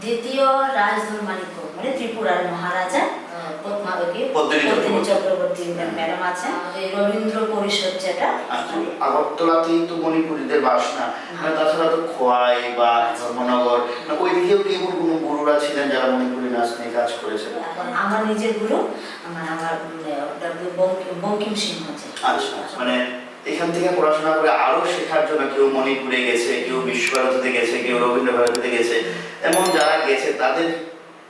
দ্বিতীয় রাজধর মানিক্য মানে ত্রিপুরার মহারাজা চক্রবর্তী। ম্যাডাম আছেন রবীন্দ্র পরিষদ যেটা। আচ্ছা, আগরতলাতেই তো মণিপুরীদের বাস না। তাছাড়া তো খোয়াই বা ধর্মনগর কি এমন কোনো গুরুরা ছিলেন যারা মণিপুরী নাচ নিয়ে কাজ করেছেন? এখন আমার নিজের গুরু আমার আমার বঙ্কিম সিংহ আছে আচ্ছা আচ্ছা। মানে এখান থেকে পড়াশোনা করে আরও শেখার জন্য কেউ মণিপুরে গেছে কেউ বিশ্বভারতীতে গেছে কেউ রবীন্দ্র ভারতীতে গেছে। এমন যারা গেছে তাদের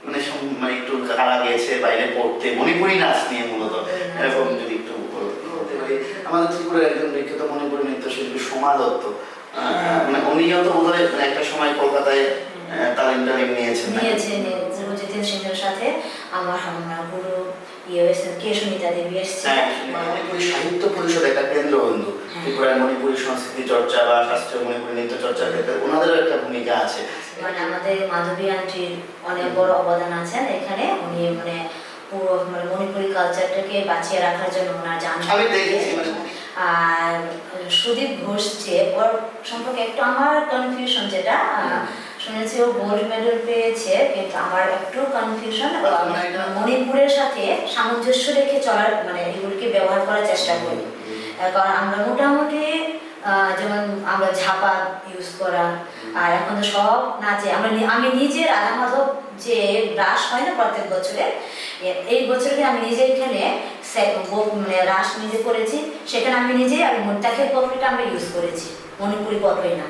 মানে মানে একটু কারা গেছে বাইরে পড়তে? মণিপুরি নাচ নিয়ে মূলত। এরকম যদি একটু বলতে পারি। আমাদের ত্রিপুরার একজন বিখ্যাত মণিপুরি নৃত্যশিল্পী সোমা দত্ত। মানে উনিও তো বোধ হয় একটা সময় কলকাতায় তালিম টালিম নিয়েছেন? নিয়েছে জিতেন সিংহের সাথে আমার আমার গুরু হয়েছেন কে সুমিতা দেবী এসছে। হ্যাঁ, সাহিত্য পরিষদ একটা কেন্দ্রবিন্দু হ্যাঁ। ত্রিপুরার মণিপুরি সংস্কৃতি চর্চা বা শাস্ত্রীয় মণিপুরি নৃত্য চর্চার ক্ষেত্রে ওনাদেরও একটা ভূমিকা আছে। মানে আমাদের মাধবী আন্টির অনেক বড় অবদান আছেন এখানে। উনি মানে পুরো মানে মণিপুরি কালচারটাকে বাঁচিয়ে রাখার জন্য ওনার জান আমি দেখেছি মানে। আর সুদীপ ঘোষ যে ওর সম্পর্কে একটু আমার কনফিউশন যেটা শুনেছি ও গোল্ড মেডেল পেয়েছে কিন্তু আমার একটু কনফিউশন মানে মণিপুরের সাথে সামঞ্জস্য রেখে চলার মানে এগুলিকে ব্যবহার করার চেষ্টা করি। কারণ আমরা মোটামুটি যেমন আমরা ঝাপা ইউজ করা আর এখন তো সব নাচে। আমরা আমি নিজে রাধা মাধব যে রাস হয় না প্রত্যেক বছরে এই বছরে আমি নিজে এখানে মানে রাস নিজে করেছি। সেখানে আমি নিজে আর মোত্তাকের পটরিটা আমরা ইউজ করেছি। মণিপুরি পটরি না।